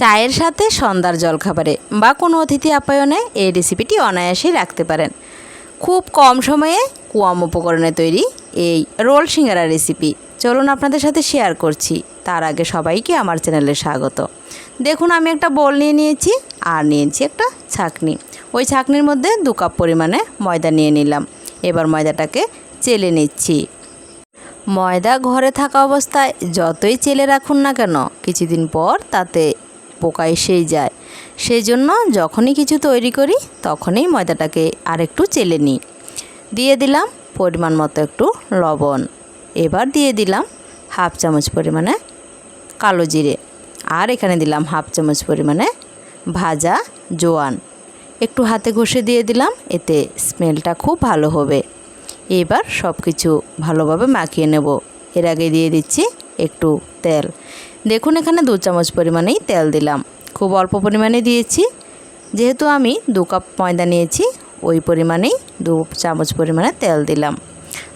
চায়ের সাথে সন্ধ্যার জলখাবারে বা কোনো অতিথি আপ্যায়নে এই রেসিপিটি অনায়াসেই রাখতে পারেন। খুব কম সময়ে কুয়াম উপকরণে তৈরি এই রোল সিঙ্গারা রেসিপি চলুন আপনাদের সাথে শেয়ার করছি। তার আগে সবাইকে আমার চ্যানেলে স্বাগত। দেখুন, আমি একটা বোল নিয়ে নিয়েছি আর নিয়েছি একটা ছাকনি। ওই ছাকনির মধ্যে দু কাপ পরিমাণে ময়দা নিয়ে নিলাম। এবার ময়দাটাকে চেলে নিচ্ছি। ময়দা ঘরে থাকা অবস্থায় যতই চেলে রাখুন না কেন, কিছুদিন পর তাতে পোকা এসেই যায়। সেই জন্য যখনই কিছু তৈরি করি, তখনই ময়দাটাকে আরেকটু চেলে নিই। দিয়ে দিলাম পরিমাণ মতো একটু লবণ। এবার দিয়ে দিলাম হাফ চামচ পরিমাণে কালো জিরে। আর এখানে দিলাম হাফ চামচ পরিমাণে ভাজা জোয়ান। একটু হাতে ঘষে দিয়ে দিলাম, এতে স্মেলটা খুব ভালো হবে। এবার সব কিছু ভালোভাবে মাখিয়ে নেব। এর আগে দিয়ে দিচ্ছি একটু তেল। দেখুন এখানে দু চামচ পরিমাণেই তেল দিলাম। খুব অল্প পরিমাণে দিয়েছি। যেহেতু আমি দু কাপ ময়দা নিয়েছি, ওই পরিমাণেই দু চামচ পরিমাণে তেল দিলাম।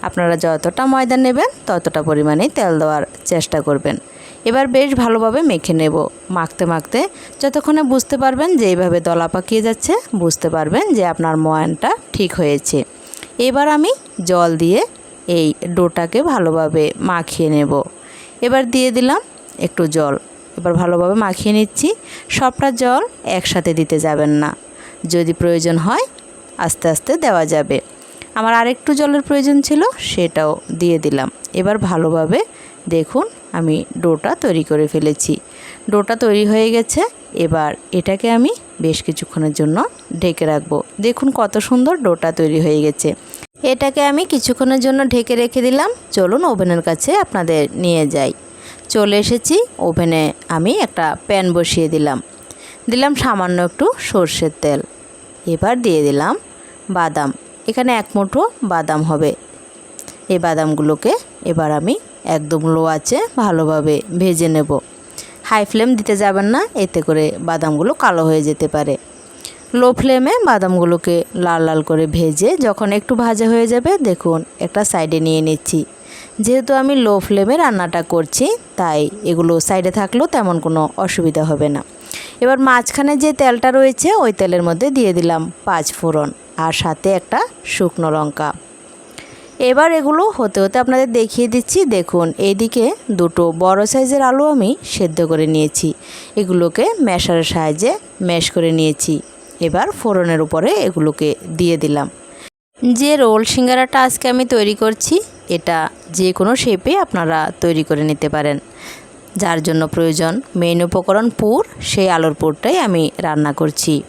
আপনারা যতটা ময়দা নেবেন, ততটা পরিমাণেই তেল দেওয়ার চেষ্টা করবেন। এবার বেশ ভালোভাবে মেখে নেব। মাখতে মাখতে যতক্ষণে বুঝতে পারবেন যে এইভাবে দলা পাকিয়ে যাচ্ছে, বুঝতে পারবেন যে আপনার ময়ানটা ঠিক হয়েছে। এবার আমি জল দিয়ে এই ডোটাকে ভালোভাবে মাখিয়ে নেব। এবার দিয়ে দিলাম একটু জল। এবার ভালোভাবে মাখিয়ে নিচ্ছি। সবটা জল একসাথে দিতে যাবেন না। যদি প্রয়োজন হয়, আস্তে আস্তে দেওয়া যাবে। আমার আরেকটু জলের প্রয়োজন ছিল, সেটাও দিয়ে দিলাম। এবার ভালোভাবে দেখুন, আমি ডোটা তৈরি করে ফেলেছি। ডোটা তৈরি হয়ে গেছে। এবার এটাকে আমি বেশ কিছুক্ষণের জন্য ঢেকে রাখব। দেখুন কত সুন্দর ডোটা তৈরি হয়ে গেছে। এটাকে আমি কিছুক্ষণের জন্য ঢেকে রেখে দিলাম। চলুন ওভেনের কাছে আপনাদের নিয়ে যাই। চলে এসেছি ওভেনে আমি একটা প্যান বসিয়ে দিলাম। দিলাম সামান্য একটু সর্ষের তেল। এবার দিয়ে দিলাম বাদাম। এখানে এক মুঠো বাদাম হবে। এই বাদামগুলোকে এবার আমি একদম লো আছে ভালোভাবে ভেজে নেব। হাই ফ্লেম দিতে যাবেন না, এতে করে বাদামগুলো কালো হয়ে যেতে পারে। লো ফ্লেমে বাদামগুলোকে লাল লাল করে ভেজে যখন একটু ভাজা হয়ে যাবে, দেখুন একটা সাইডে নিয়ে নিচ্ছি। যেহেতু আমি লো ফ্লেমে রান্নাটা করছি, তাই এগুলো সাইডে থাকলেও তেমন কোনো অসুবিধা হবে না। এবার মাঝখানে যে তেলটা রয়েছে, ওই তেলের মধ্যে দিয়ে দিলাম পাঁচ ফোড়ন আর সাথে একটা শুকনো লঙ্কা। এবার এগুলো হতে হতে আপনাদের দেখিয়ে দিচ্ছি, দেখুন এইদিকে দুটো বড় সাইজের আলু আমি সেদ্ধ করে নিয়েছি। এগুলোকে ম্যাশারের সাহায্যে ম্যাশ করে নিয়েছি। এবার ফোড়নের উপরে এগুলোকে দিয়ে দিলাম। যে রোল সিঙ্গারাটা আজকে আমি তৈরি করছি এটা যে কোনো শেপে আপনারা তৈরি করে নিতে পারেন। যার জন্য প্রয়োজন মেন উপকরণ পুর, সেই আলুর পুরটাই আমি রান্না করছি।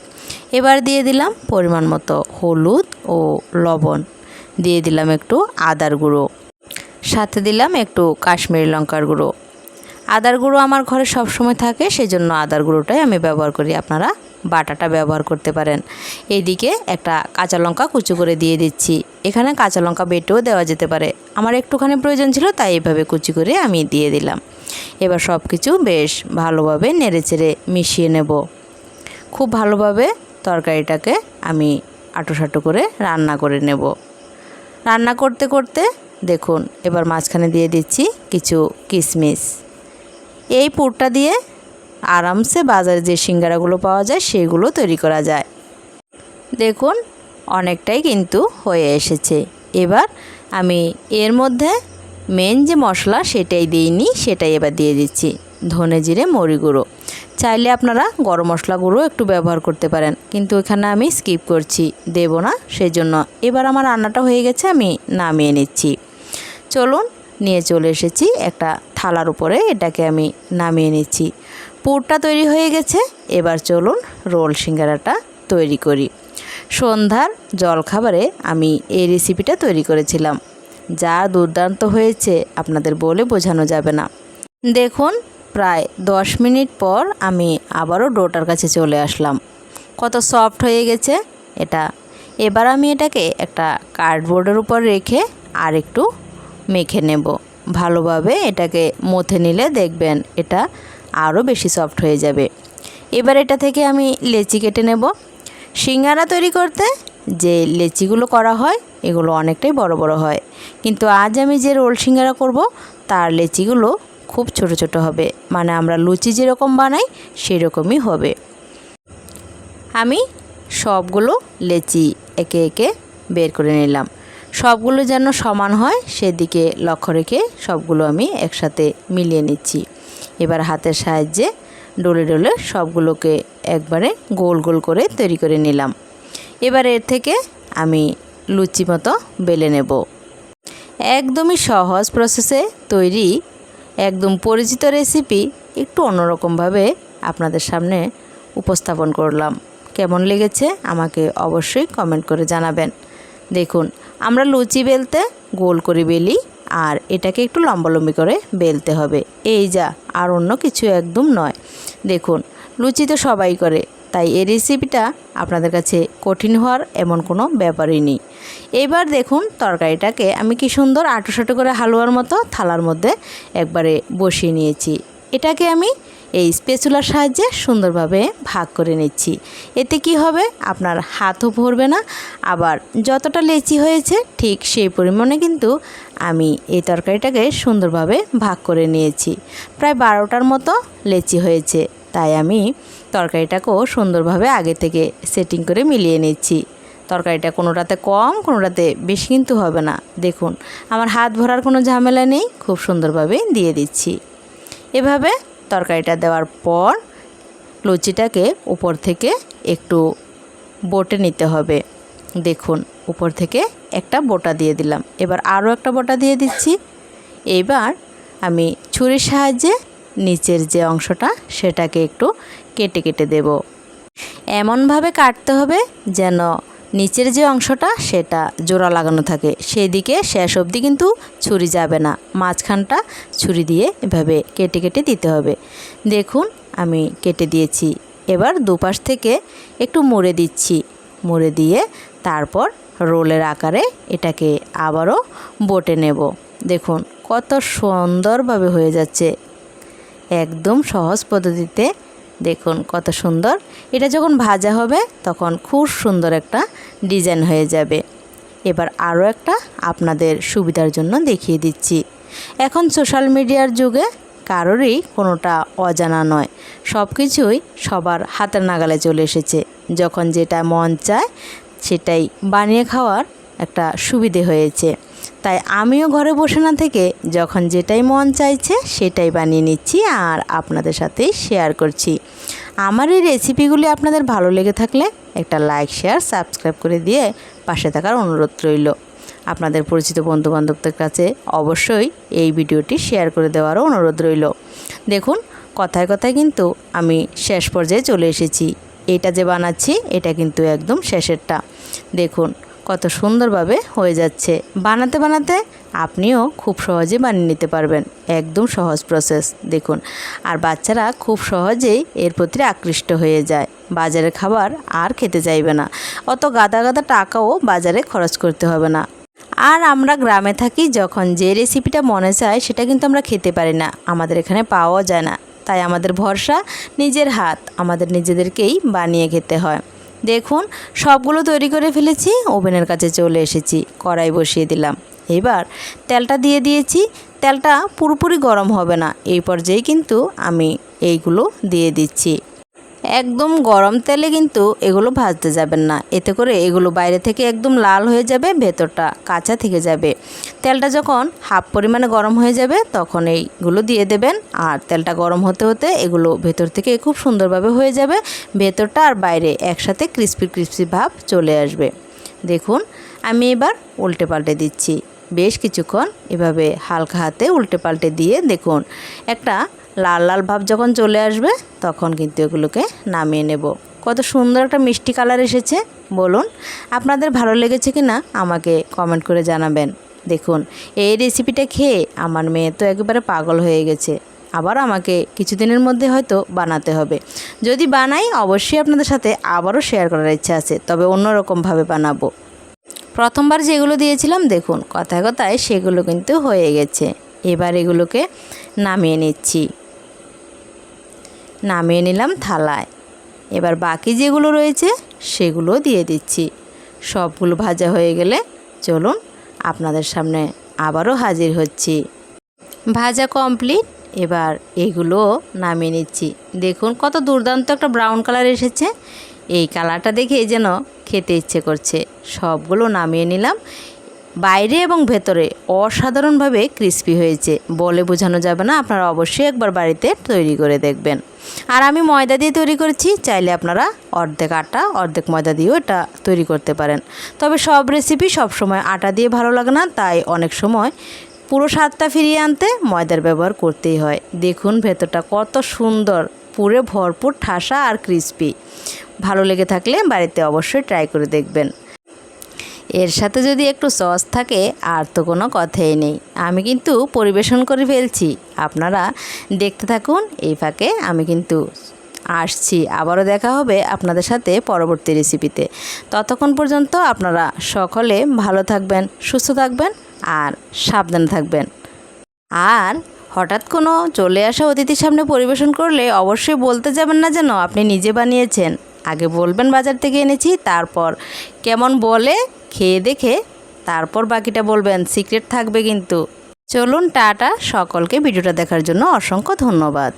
এবার দিয়ে দিলাম পরিমাণ মতো হলুদ ও লবণ। দিয়ে দিলাম একটু আদার গুঁড়ো। সাথে দিলাম একটু কাশ্মীরি লঙ্কার গুঁড়ো। আদার গুঁড়ো আমার ঘরে সবসময় থাকে, সেজন্য আদার গুঁড়োটাই আমি ব্যবহার করি। আপনারা বাটাটা ব্যবহার করতে পারেন। এদিকে একটা কাঁচা লঙ্কা কুচু করে দিয়ে দিচ্ছি। এখানে কাঁচা লঙ্কা বেটেও দেওয়া যেতে পারে। আমার একটুখানি প্রয়োজন ছিল, তাই এইভাবে কুচি করে আমি দিয়ে দিলাম। এবার সব কিছু বেশ ভালোভাবে নেড়েচেড়ে মিশিয়ে নেব। খুব ভালোভাবে তরকারিটাকে আমি আটো করে রান্না করে নেব। রান্না করতে করতে দেখুন, এবার মাঝখানে দিয়ে দিচ্ছি কিছু কিশমিশ এই পুরটা দিয়ে আরামসে বাজারে যে সিঙ্গারাগুলো পাওয়া যায়, সেগুলো তৈরি করা যায়। দেখুন অনেকটাই কিন্তু হয়ে এসেছে। এবার আমি এর মধ্যে মেন যে মশলা সেটাই দিইনি সেটাই এবার দিয়ে দিচ্ছি। ধনে জিরে মরি গুঁড়ো। চাইলে আপনারা গরম মশলা গুঁড়ো একটু ব্যবহার করতে পারেন, কিন্তু এখানে আমি স্কিপ করছি, দেব না সেই জন্য এবার আমার রান্নাটা হয়ে গেছে, আমি নামিয়ে নিচ্ছি। চলুন, নিয়ে চলে এসেছি একটা থালার উপরে, এটাকে আমি নামিয়ে নিচ্ছি। পুরটা তৈরি হয়ে গেছে, এবার চলুন, রোল সিঙ্গারাটা তৈরি করি। সন্ধ্যার জলখাবারে আমি এই রেসিপিটা তৈরি করেছিলাম। যা দুর্দান্ত হয়েছে, আপনাদের বলে বোঝানো যাবে না। দেখুন, প্রায় দশ মিনিট পর আমি আবারও ডোটার কাছে চলে আসলাম। কত সফট হয়ে গেছে এটা। এবার আমি এটাকে একটা কার্ডবোর্ডের উপর রেখে আর একটু মেখে নেব। ভালোভাবে এটাকে মথে নিলে দেখবেন এটা আরও বেশি সফট হয়ে যাবে। এবার এটা থেকে আমি লেচি কেটে নেব। সিঙ্গারা তৈরি করতে যে লেচিগুলো করা হয়, এগুলো অনেকটাই বড় বড় হয়। কিন্তু আজ আমি যে রোল সিঙ্গারা করব, তার লেচিগুলো খুব ছোট ছোট হবে। মানে আমরা লুচি যেরকম বানাই, সেরকমই হবে। আমি সবগুলো লেচি একে একে বের করে নিলাম। সবগুলো যেন সমান হয়, সেদিকে লক্ষ্য রেখে সবগুলো আমি একসাথে মিলিয়ে নিচ্ছি। এবার হাতের সাহায্যে ডলে ডলে সবগুলোকে একবারে গোল গোল করে তৈরি করে নিলাম। এবার এর থেকে আমি লুচি মতো বেলে নেব। একদমই সহজ প্রসেসে তৈরি, একদম পরিচিত রেসিপি একটু অন্যরকমভাবে আপনাদের সামনে উপস্থাপন করলাম। কেমন লেগেছে আমাকে অবশ্যই কমেন্ট করে জানাবেন। দেখুন, আমরা লুচি বেলতে গোল করে বেলি আর এটাকে একটু লম্বালম্বি করে বেলতে হবে। এই যা, আর অন্য কিছু একদম নয়। দেখুন, লুচি তো সবাই করে, তাই এই রেসিপিটা আপনাদের কাছে কঠিন হওয়ার এমন কোনো ব্যাপারই নেই। এবার দেখুন তরকারিটাকে আমি কি সুন্দর আটোসাটো করে হালুয়ার মতো থালার মধ্যে একবারে বসিয়ে নিয়েছি। এটাকে আমি এই স্পেচুলার সাহায্যে সুন্দরভাবে ভাগ করে নিচ্ছি। এতে কি হবে? আপনার হাতও ভরবে না। আবার যতটা লেচি হয়েছে, ঠিক সেই পরিমাণে কিন্তু আমি এই তরকারিটাকে সুন্দরভাবে ভাগ করে নিয়েছি। প্রায় বারোটার মতো লেচি হয়েছে, তাই আমি তরকারিটাকেও সুন্দরভাবে আগে থেকে সেটিং করে মিলিয়ে নিচ্ছি। তরকারিটা কোনোটাতে কম, কোনোটাতে বেশি কিন্তু হবে না। দেখুন, আমার হাত ভরার কোনো ঝামেলা নেই, খুব সুন্দরভাবে দিয়ে দিচ্ছি। এভাবে তরকারিটা দেওয়ার পর লুচিটাকে উপর থেকে একটু বটে নিতে হবে। দেখুন, উপর থেকে একটা বোটা দিয়ে দিলাম। এবার আরও একটা বোটা দিয়ে দিচ্ছি। এবার আমি ছুরির সাহায্যে নিচের যে অংশটা, সেটাকে একটু কেটে কেটে দেব। এমনভাবে কাটতে হবে যেন নিচের যে অংশটা সেটা জোড়া লাগানো থাকে। সেদিকে শেষ অবধি কিন্তু ছুরি যাবে না। মাঝখানটা ছুরি দিয়ে এভাবে কেটে কেটে দিতে হবে। দেখুন, আমি কেটে দিয়েছি। এবার দুপাশ থেকে একটু মুড়ে দিচ্ছি। মুড়ে দিয়ে তারপর রোলের আকারে এটাকে আবারও বটে নেব। দেখুন, কত সুন্দরভাবে হয়ে যাচ্ছে। একদম সহজ পদ্ধতিতে দেখুন কত সুন্দর। এটা যখন ভাজা হবে, তখন খুব সুন্দর একটা ডিজাইন হয়ে যাবে। এবার আরও একটা আপনাদের সুবিধার জন্য দেখিয়ে দিচ্ছি। এখন সোশ্যাল মিডিয়ার যুগে কারোরই কোনোটা অজানা নয়। সব কিছুই সবার হাতের নাগালে চলে এসেছে। যখন যেটা মন চায়, সেটাই বানিয়ে খাওয়ার একটা সুবিধে হয়েছে। তাই আমিও ঘরে বসে না থেকে যখন যেটাই মন চাইছে সেটাই বানিয়ে নিচ্ছি আর আপনাদের সাথে শেয়ার করছি। আমার এই রেসিপিগুলি আপনাদের ভালো লেগে থাকলে একটা লাইক শেয়ার সাবস্ক্রাইব করে দিয়ে পাশে থাকার অনুরোধ রইল। আপনাদের পরিচিত বন্ধুবান্ধবদের কাছে অবশ্যই এই ভিডিওটি শেয়ার করে দেওয়ারও অনুরোধ রইল। দেখুন, কথায় কথায় কিন্তু আমি শেষ পর্যায়ে চলে এসেছি। এটা যে বানাচ্ছি, এটা কিন্তু একদম শেষেরটা। দেখুন কত সুন্দরভাবে হয়ে যাচ্ছে। বানাতে বানাতে আপনিও খুব সহজে বানিয়ে নিতে পারবেন। একদম সহজ প্রসেস দেখুন। আর বাচ্চারা খুব সহজেই এর প্রতি আকৃষ্ট হয়ে যায়। বাজারের খাবার আর খেতে চাইবে না। অত গাদা গাদা টাকাও বাজারে খরচ করতে হবে না। আর আমরা গ্রামে থাকি, যখন যে রেসিপিটা মনে চায়, সেটা কিন্তু আমরা খেতে পারি না। আমাদের এখানে পাওয়া যায় না। তাই আমাদের ভরসা নিজের হাত, আমাদের নিজেদেরকেই বানিয়ে খেতে হয়। দেখুন, সবগুলো তৈরি করে ফেলেছি, ওভেনের কাছে চলে এসেছি, কড়াই বসিয়ে দিলাম। এবার তেলটা দিয়ে দিয়েছি, তেলটা পুরোপুরি গরম হবে না, এই পর্যায়ে কিন্তু আমি এইগুলো দিয়ে দিচ্ছি। একদম গরম তেলে কিন্তু এগুলো ভাজতে যাবেন না। এতে করে এগুলো বাইরে থেকে একদম লাল হয়ে যাবে, ভেতরটা কাঁচা থেকে যাবে। তেলটা যখন হাফ পরিমাণে গরম হয়ে যাবে, তখন এইগুলো দিয়ে দেবেন। আর তেলটা গরম হতে হতে এগুলো ভেতর থেকে খুব সুন্দরভাবে হয়ে যাবে। ভেতরটা আর বাইরে একসাথে ক্রিস্পি ক্রিস্পি ভাব চলে আসবে। দেখুন, আমি এবার উল্টে পাল্টে দিচ্ছি। বেশ কিছুক্ষণ এভাবে হালকা হাতে উল্টে পাল্টে দিয়ে দেখুন, একটা লাল লাল ভাব যখন চলে আসবে, তখন কিন্তু এগুলোকে নামিয়ে নেব। কত সুন্দর একটা মিষ্টি কালার এসেছে, বলুন। আপনাদের ভালো লেগেছে কি না আমাকে কমেন্ট করে জানাবেন। দেখুন, এই রেসিপিটা খেয়ে আমার মেয়ে তো একেবারে পাগল হয়ে গেছে। আবার আমাকে কিছুদিনের মধ্যে হয়তো বানাতে হবে। যদি বানাই, অবশ্যই আপনাদের সাথে আবারও শেয়ার করার ইচ্ছা আছে, তবে অন্যরকমভাবে বানাবো। প্রথমবার যেগুলো দিয়েছিলাম, দেখুন, কথায় কথায় সেগুলো কিন্তু হয়ে গেছে। এবার এগুলোকে নামিয়ে নিচ্ছি। নামিয়ে নিলাম থালায়। এবার বাকি যেগুলো রয়েছে, সেগুলো দিয়ে দিচ্ছি। সবগুলো ভাজা হয়ে গেলে চলুন আপনাদের সামনে আবারও হাজির হচ্ছি। ভাজা কমপ্লিট, এবার এগুলো নামিয়ে নিচ্ছি। দেখুন কত দুর্দান্ত একটা ব্রাউন কালার এসেছে। এই কালারটা দেখে যেন খেতে ইচ্ছে করছে। সবগুলো নামিয়ে নিলাম। বাইরে এবং ভেতরে অসাধারণভাবে ক্রিস্পি হয়েছে। বলে বোঝানো যাবে না, আপনারা অবশ্যই একবার বাড়িতে তৈরি করে দেখবেন। আর আমি ময়দা দিয়ে তৈরি করেছি, চাইলে আপনারা অর্ধেক আটা, অর্ধেক ময়দা দিয়েও এটা তৈরি করতে পারেন। তবে সব রেসিপি সবসময় আটা দিয়ে ভালো লাগে না, তাই অনেক সময় পুরো স্বাদটা ফিরিয়ে আনতে ময়দার ব্যবহার করতেই হয়। দেখুন ভেতরটা কত সুন্দর, পুরে ভরপুর ঠাসা আর ক্রিস্পি ভালো লেগে থাকলে বাড়িতে অবশ্যই ট্রাই করে দেখবেন। এর সাথে যদি একটু সস থাকে, আর তো কোনো কথাই নেই। আমি কিন্তু পরিবেশন করে ফেলছি। আপনারা দেখতে থাকুন এই ফাঁকে আমি কিন্তু আসছি। আবারও দেখা হবে আপনাদের সাথে পরবর্তী রেসিপিতে ততক্ষণ পর্যন্ত আপনারা সকলে ভালো থাকবেন, সুস্থ থাকবেন, আর সাবধানে থাকবেন। আর হঠাৎ কোনো চলে আসা অতিথির সামনে পরিবেশন করলে অবশ্যই বলতে যাবেন না যেন আপনি নিজে বানিয়েছেন। আগে বলবেন বাজার থেকে এনেছি, তারপর কেমন বলে খেয়ে দেখে তারপর বাকিটা বলবেন, সিক্রেট থাকবে কিন্তু। চলুন, টাটা। সকলকে ভিডিওটা দেখার জন্য অসংখ্য ধন্যবাদ।